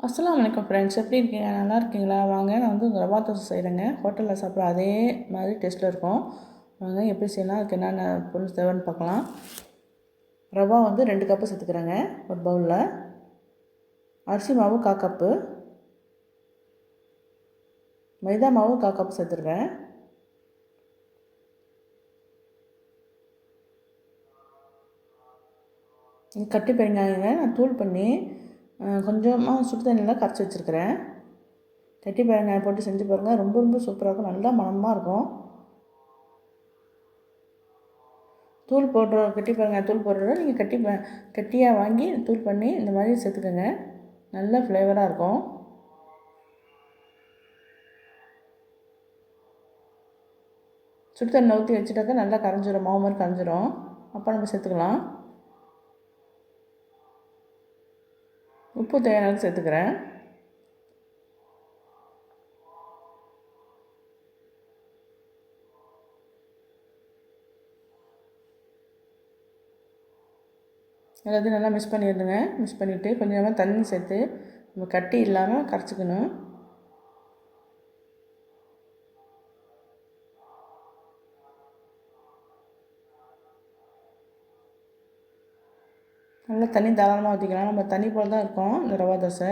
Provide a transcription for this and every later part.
அஸ்லாம் வணக்கம் ஃப்ரெண்ட்ஸ் எப்படி இருக்கீங்க? நல்லா இருக்கீங்களா? வாங்க நான் வந்து ரவா தோசை செய்கிறேங்க ஹோட்டலில் சாப்பிட்ற அதே மாதிரி டேஸ்ட்டில் இருக்கும். வாங்க எப்படி செய்யலாம்? அதுக்கு என்னென்ன பொருள் தேவைன்னு பார்க்கலாம். ரவா வந்து ரெண்டு கப்பு சேர்த்துக்கிறேங்க ஒரு பவுலில் அரிசி மாவு கா கப்பு மைதா மாவு கா கப்பு சேர்த்துருக்கேன் கட்டி பெருங்காயங்க நான் தூள் பண்ணி கொஞ்சமாக சுடு தண்ணியில் கரைச்சி வச்சுருக்கிறேன். கட்டி பெருங்காயம் போட்டு செஞ்சு பாருங்கள் ரொம்ப ரொம்ப சூப்பராக இருக்கும். நல்லா மணமாக இருக்கும். தூள் போடுற கட்டி பெருங்காயம் தூள் போடுறத நீங்கள் கட்டி கட்டியாக வாங்கி தூள் பண்ணி இந்த மாதிரி சேர்த்துக்கோங்க. நல்ல ஃப்ளேவராக இருக்கும். சுடு தண்ணி ஊற்றி வச்சுட்டாக்கா நல்லா கரைஞ்சிரும். மாவு மாதிரி கரைஞ்சிரும். அப்போ நம்ம சேர்த்துக்கலாம். உப்பு தேவையான சேர்த்துக்கிறேன். எல்லாத்தையும் நல்லா மிக்ஸ் பண்ணிடுங்க. மிக்ஸ் பண்ணிவிட்டு கொஞ்சமாக தண்ணி சேர்த்து நம்ம கட்டி இல்லாமல் கரைச்சிக்கணும். நல்லா தண்ணி தாராளமாக ஊற்றிக்கலாம் நம்ம தண்ணி போல் தான் இருக்கும். இந்த ரவா தோசை.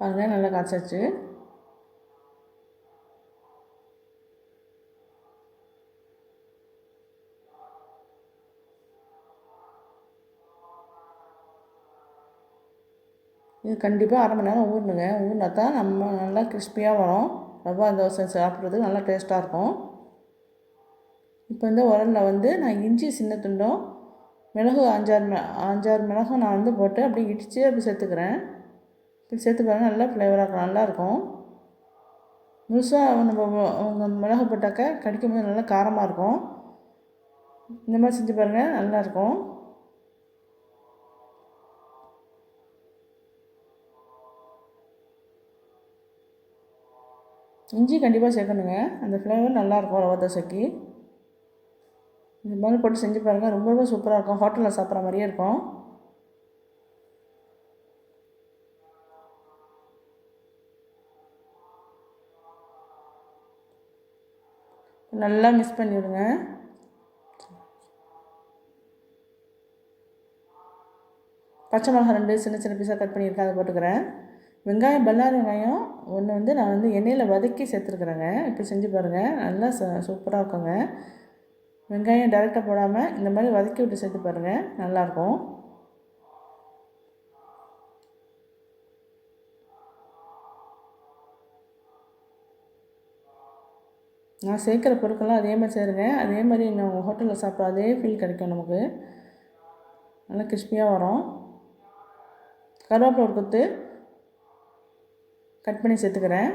பாருங்கள் நல்லா காய்ச்சாச்சு. இது கண்டிப்பாக அரை மணி நேரம் ஊறணுங்க. ஊறினா தான் நம்ம நல்லா கிறிஸ்பியாக வரும். ரவா தோசை சாப்பிட்றதுக்கு நல்லா டேஸ்ட்டாக இருக்கும். இப்போ இந்த உரலில் வந்து நான் இஞ்சி சின்ன துண்டும் மிளகு அஞ்சாறு மி அஞ்சாறு மிளகும் நான் வந்து போட்டு அப்படியே இடித்து அப்படி சேர்த்துக்கிறேன். சேர்த்து பாருங்கள் நல்லா ஃப்ளேவராக இருக்கும் நல்லாயிருக்கும் முழுசாக நம்ம மிளகு போட்டாக்க கடிக்கும் போது நல்லா காரமாக இருக்கும். இந்த மாதிரி செஞ்சு பாருங்கள் நல்லாயிருக்கும் இஞ்சி கண்டிப்பாக சேர்க்கணுங்க. அந்த ஃப்ளேவர் நல்லாயிருக்கும் ரவா தோசைக்கு. இந்த மாதிரி போட்டு செஞ்சு பாருங்கள் ரொம்ப ரொம்ப சூப்பராக இருக்கும். ஹோட்டலில் சாப்பிட்ற மாதிரியே இருக்கும். நல்லா மிக்ஸ் பண்ணிவிடுங்க பச்சை மிளகா ரெண்டு சின்ன சின்ன பீஸாக கட் பண்ணியிருக்கேன் அதை போட்டுக்கிறேன். வெங்காயம் பல்லாரி வெங்காயம் ஒன்று வந்து நான் வந்து எண்ணெயில் வதக்கி சேர்த்துருக்குறேங்க. இப்போ செஞ்சு பாருங்கள் நல்லா சூப்பராக இருக்குங்க. வெங்காயம் டேரெக்டாக போடாமல் இந்த மாதிரி வதக்கி விட்டு சேர்த்து பாருங்கள் நல்லாயிருக்கும் நான் சேர்க்குற பொருட்கள்லாம் அதே மாதிரி சேருங்க அதே மாதிரி நம்ம ஹோட்டலில் சாப்பிட்ற அதே ஃபீல் கிடைக்கும் நமக்கு. நல்லா கிறிஸ்பியாக வரும். கருவேப்பிலை ஒரு கொத்து கட் பண்ணி சேர்த்துக்கிறேன்.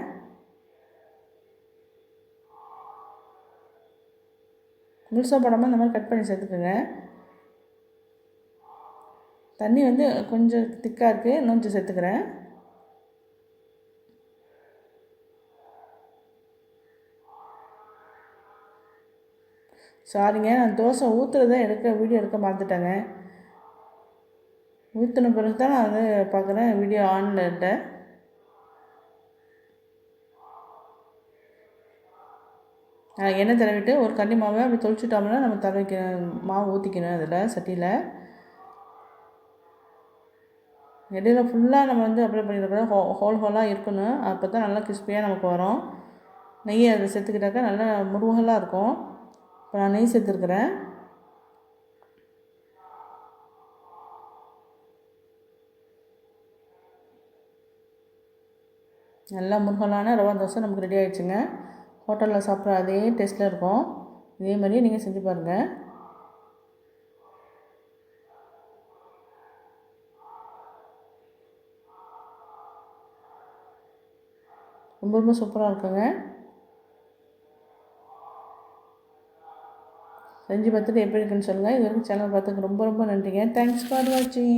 முழுசாக போடாமல் இந்த மாதிரி கட் பண்ணி சேர்த்துக்கோங்க. தண்ணி வந்து கொஞ்சம் திக்காக இருக்குது இன்னும் கொஞ்சம் சேர்த்துக்கிறேன். சாரிங்க நான் தோசை ஊற்றுறத எடுக்க வீடியோ எடுக்க மறந்துட்டேங்க. ஊற்றின பிறகு தான் நான் வந்து பார்க்குறேன் வீடியோ ஆனில் இருந்தேன் எண்ணெய் தடவிட்டு ஒரு கண்ணி மாவை அப்படி தொளிச்சுட்டோம்னா நம்ம தடவிக்கணும் மாவு ஊற்றிக்கணும் அதில் சட்டியில். இடையில ஃபுல்லாக நம்ம வந்து அப்ளை பண்ணிடக்கூடாது ஹோ ஹோல் ஹோலாக இருக்கணும். அப்போ தான் நல்லா கிறிஸ்பியாக நமக்கு வரும். நெய் அதில் சேர்த்துக்கிட்டாக்கா நல்லா முருகலாக இருக்கும். இப்போ நான் நெய் சேர்த்துருக்குறேன். நல்லா முருகலான ரவா தோசை நமக்கு ரெடி ஆகிடுச்சுங்க ஹோட்டலில் சாப்பிட்ற அதே டேஸ்ட்டில் இருக்கும். இதே மாதிரியே நீங்கள் செஞ்சு பாருங்கள் ரொம்ப ரொம்ப சூப்பராக இருக்குங்க. செஞ்சு பார்த்துட்டு எப்படி இருக்குன்னு சொல்லுங்கள் இது வரைக்கும் சேனல் பார்த்துக்கு ரொம்ப ரொம்ப நன்றிங்க. தேங்க்ஸ் ஃபார் வாட்சிங்